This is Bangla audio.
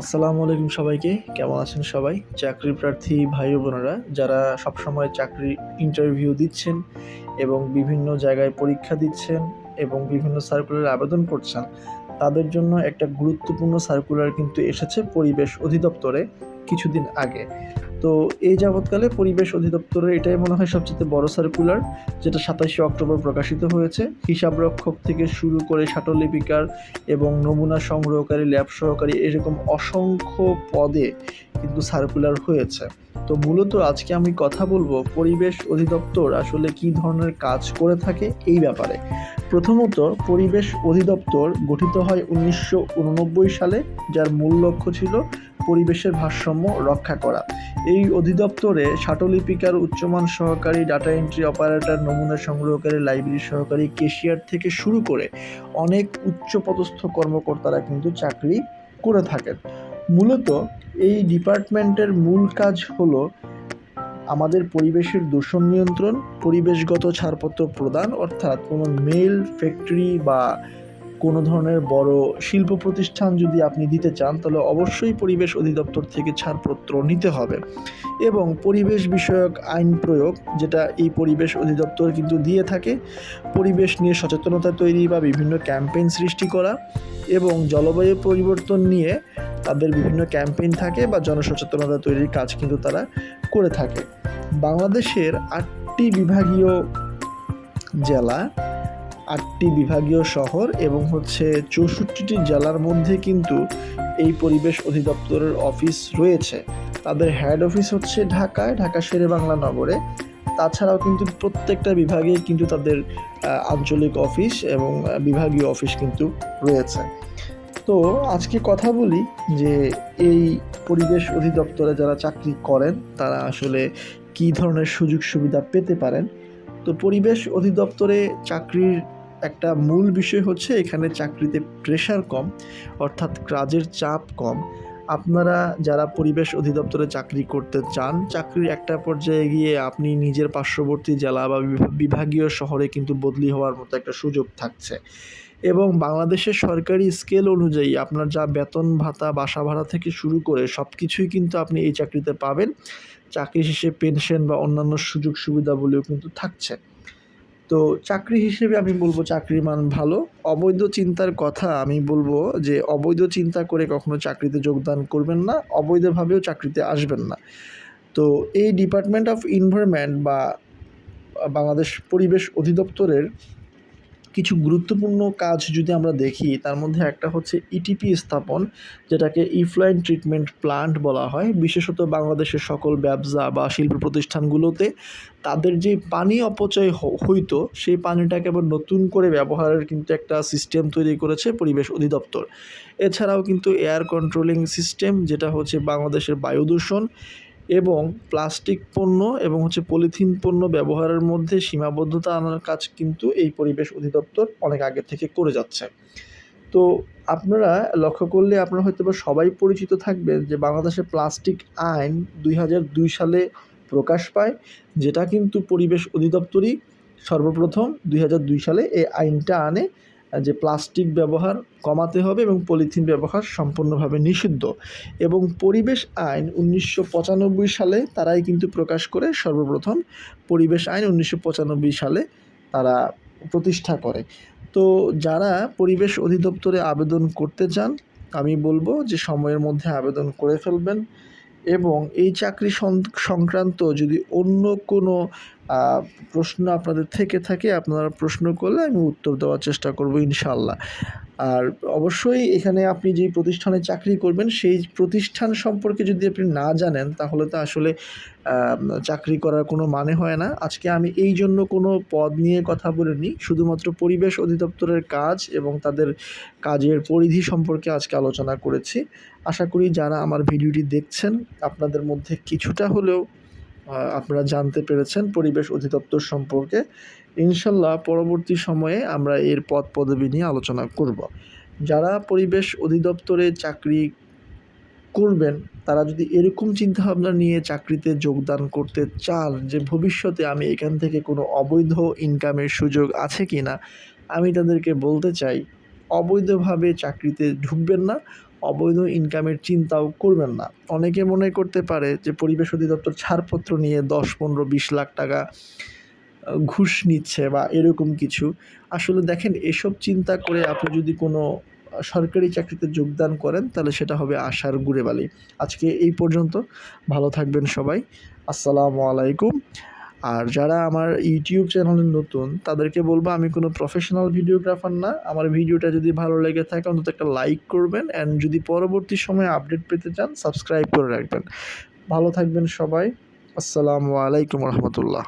আসসালামু আলাইকুম সবাইকে। কেমন আছেন সবাই? চাকরি প্রার্থী ভাই বোনেরা, যারা সবসময় চাকরি ইন্টারভিউ দিচ্ছেন এবং বিভিন্ন জায়গায় পরীক্ষা দিচ্ছেন এবং বিভিন্ন সার্কুলার আবেদন করছেন, তাদের জন্য একটা গুরুত্বপূর্ণ সার্কুলার কিন্তু এসেছে পরিবেশ অধিদপ্তরে কিছুদিন আগে। তো এই যাবৎকালে পরিবেশ অধিদপ্তরের এটাই মনে হয় সবচেয়ে বড় সার্কুলার যেটা সাতাশে অক্টোবর প্রকাশিত হয়েছে। হিসাবরক্ষক থেকে শুরু করে লিপিকার এবং নমুনা সংগ্রহকারী ল্যাব সহকারী এরকম অসংখ্য পদে কিন্তু সার্কুলার হয়েছে। তো মূলত আজকে আমি কথা বলব পরিবেশ অধিদপ্তর আসলে কি ধরনের কাজ করে থাকে এই ব্যাপারে। প্রথমত পরিবেশ অধিদপ্তর গঠিত হয় উনিশশো উননব্বই সালে, যার মূল লক্ষ্য ছিল পরিবেশের ভারসাম্য রক্ষা করা। এই অধিদপ্তরে শাটলিপিকার উচ্চমান সহকারী ডাটা এন্ট্রি অপারেটর, নমুনা সংগ্রহকারী, লাইব্রেরি সহকারী, কেশিয়ার থেকে শুরু করে অনেক উচ্চপদস্থ কর্মকর্তারা কিন্তু চাকরি করে থাকেন। মূলত এই ডিপার্টমেন্টের মূল কাজ হলো আমাদের পরিবেশের দূষণ নিয়ন্ত্রণ, পরিবেশগত ছাড়পত্র প্রদান, অর্থাৎ কোনো মেল, ফ্যাক্টরি বা কোনো ধরনের বড় শিল্প প্রতিষ্ঠান যদি আপনি দিতে চান, তাহলে অবশ্যই পরিবেশ অধিদপ্তর থেকে ছাড়পত্র নিতে হবে। এবং পরিবেশ বিষয়ক আইন প্রয়োগ, যেটা এই পরিবেশ অধিদপ্তর কিন্তু দিয়ে থাকে, পরিবেশ নিয়ে সচেতনতা তৈরি বা বিভিন্ন ক্যাম্পেইন সৃষ্টি করা এবং জলবায়ু পরিবর্তন নিয়ে তাদের বিভিন্ন ক্যাম্পেইন থাকে বা জনসচেতনতা তৈরির কাজ কিন্তু তারা করে থাকে। বাংলাদেশের আটটি বিভাগীয় জেলা, আটটি বিভাগীয় শহর এবং হচ্ছে চৌষট্টিটি জেলার মধ্যে কিন্তু এই পরিবেশ অধিদপ্তরের অফিস রয়েছে। তাদের হেড অফিস হচ্ছে ঢাকায় ঢাকা শেরে বাংলা নগরে। তাছাড়াও কিন্তু প্রত্যেকটা বিভাগে কিন্তু তাদের আঞ্চলিক অফিস এবং বিভাগীয় অফিস কিন্তু রয়েছে। তো আজকে কথা বলি যে এই পরিবেশ অধিদপ্তরে যারা চাকরি করেন, তারা আসলে কী ধরনের সুযোগ সুবিধা পেতে পারেন? তো পরিবেশ অধিদপ্তরে চাকরির একটা মূল বিষয় হচ্ছে এখানে চাকরিতে প্রেশার কম, অর্থাৎ কাজের চাপ কম। আপনারা যারা পরিবেশ অধিদপ্তরে চাকরি করতে চান, চাকরির একটা পর্যায়ে গিয়ে আপনি নিজের পার্শ্ববর্তী জেলা বা বিভাগীয় শহরে কিন্তু বদলি হওয়ার মতো একটা সুযোগ থাকছে। এবং বাংলাদেশের সরকারি স্কেল অনুযায়ী আপনার যা বেতন ভাতা, বাসা ভাড়া থেকে শুরু করে সব কিছুই কিন্তু আপনি এই চাকরিতে পাবেন। চাকরি শেষে পেনশন বা অন্যান্য সুযোগ সুবিধাগুলিও কিন্তু থাকছে। তো চাকরি হিসেবে আমি বলব চাকরির মান ভালো। অবৈধ চিন্তার কথা আমি বলব যে অবৈধ চিন্তা করে কখনো চাকরিতে যোগদান করবেন না, অবৈধভাবেও চাকরিতে আসবেন না। তো এই ডিপার্টমেন্ট অফ ইনভারমেন্ট বা বাংলাদেশ পরিবেশ অধিদপ্তরের কিছু গুরুত্বপূর্ণ কাজ যদি আমরা দেখি, তার মধ্যে একটা হচ্ছে ইটিপি স্থাপন, যেটাকে ইফলাইন ট্রিটমেন্ট প্লান্ট বলা হয়। বিশেষত বাংলাদেশের সকল ব্যবসা বা শিল্প প্রতিষ্ঠানগুলোতে তাদের যে পানি অপচয় হইতো, সেই পানিটাকে আবার নতুন করে ব্যবহারের কিন্তু একটা সিস্টেম তৈরি করেছে পরিবেশ অধিদপ্তর। এছাড়াও কিন্তু এয়ার কন্ট্রোলিং সিস্টেম যেটা হচ্ছে বাংলাদেশের বায়ু দূষণ এবং প্লাস্টিক পণ্য এবং হচ্ছে পলিথিন পণ্য ব্যবহারের মধ্যে সীমাবদ্ধতা আনার কাজ কিন্তু এই পরিবেশ অধিদপ্তর অনেক আগে থেকে করে যাচ্ছে। তো আপনারা লক্ষ্য করলে আপনারা হয়তো বা সবাই পরিচিত থাকবেন যে বাংলাদেশের প্লাস্টিক আইন দুই হাজার দুই সালে প্রকাশ পায়, যেটা কিন্তু পরিবেশ অধিদপ্তরই সর্বপ্রথম দুই হাজার দুই সালে এই আইনটা আনে। যে প্লাস্টিক ব্যবহার কমাতে হবে এবং পলিথিন ব্যবহার সম্পূর্ণভাবে নিষিদ্ধ। এবং পরিবেশ আইন উনিশশো পঁচানব্বই সালে তারাই কিন্তু প্রকাশ করে, সর্বপ্রথম পরিবেশ আইন উনিশশো পঁচানব্বই সালে তারা প্রতিষ্ঠা করে। তো যারা পরিবেশ অধিদপ্তরে আবেদন করতে চান, আমি বলব যে সময়ের মধ্যে আবেদন করে ফেলবেন এবং এই চাকরি সংক্রান্ত যদি অন্য কোনো প্রশ্ন আপনাদের থেকে থাকে, আপনারা প্রশ্ন করলে আমি উত্তর দেওয়ার চেষ্টা করব ইনশাল্লাহ আর অবশ্যই এখানে আপনি যেই প্রতিষ্ঠানে চাকরি করবেন, সেই প্রতিষ্ঠান সম্পর্কে যদি আপনি না জানেন, তাহলে তো আসলে চাকরি করার কোনো মানে হয় না। আজকে আমি এই জন্য কোনো পদ নিয়ে কথা বলিনি, শুধুমাত্র পরিবেশ অধিদপ্তরের কাজ এবং তাদের কাজের পরিধি সম্পর্কে আজকে আলোচনা করেছি। আশা করি যারা আমার ভিডিওটি দেখছেন, আপনাদের মধ্যে কিছুটা হলেও আপনারা জানতে পেরেছেন পরিবেশ অধিদপ্তর সম্পর্কে। ইনশাল্লাহ পরবর্তী সময়ে আমরা এর পদ পদবি নিয়ে আলোচনা করব। যারা পরিবেশ অধিদপ্তরে চাকরি করবেন, তারা যদি এরকম চিন্তাভাবনা নিয়ে চাকরিতে যোগদান করতে চান যে ভবিষ্যতে আমি এখান থেকে কোনো অবৈধ ইনকামের সুযোগ আছে কি না আমি তাদেরকে বলতে চাই, অবৈধভাবে চাকরিতে ঢুকবেন না। অবৈধ ইনকামের চিন্তাও করবেন না। অনেকে মনে করতে পারে যে পরিবেশ অধিদপ্তর ছাড়পত্র নিয়ে দশ, পনেরো, বিশ লাখ টাকা ঘুষ নিচ্ছে বা এরকম কিছু। আসলে দেখেন, এসব চিন্তা করে আপনি যদি কোনো সরকারি চাকরিতে যোগদান করেন, তাহলে সেটা হবে আশার গুড়ে বালি আজকে এই পর্যন্ত। ভালো থাকবেন সবাই। আসসালামু আলাইকুম। আর যারা আমার ইউটিউব চ্যানেলে নতুন, তাদেরকে বলব আমি কোনো প্রফেশনাল ভিডিওগ্রাফার না। আমার ভিডিওটা যদি ভালো লেগে থাকে, অন্তত একটা লাইক করবেন অ্যান্ড যদি পরবর্তী সময়ে আপডেট পেতে চান সাবস্ক্রাইব করে রাখবেন। ভালো থাকবেন সবাই। আসসালামু আলাইকুম রহমতুল্লাহ।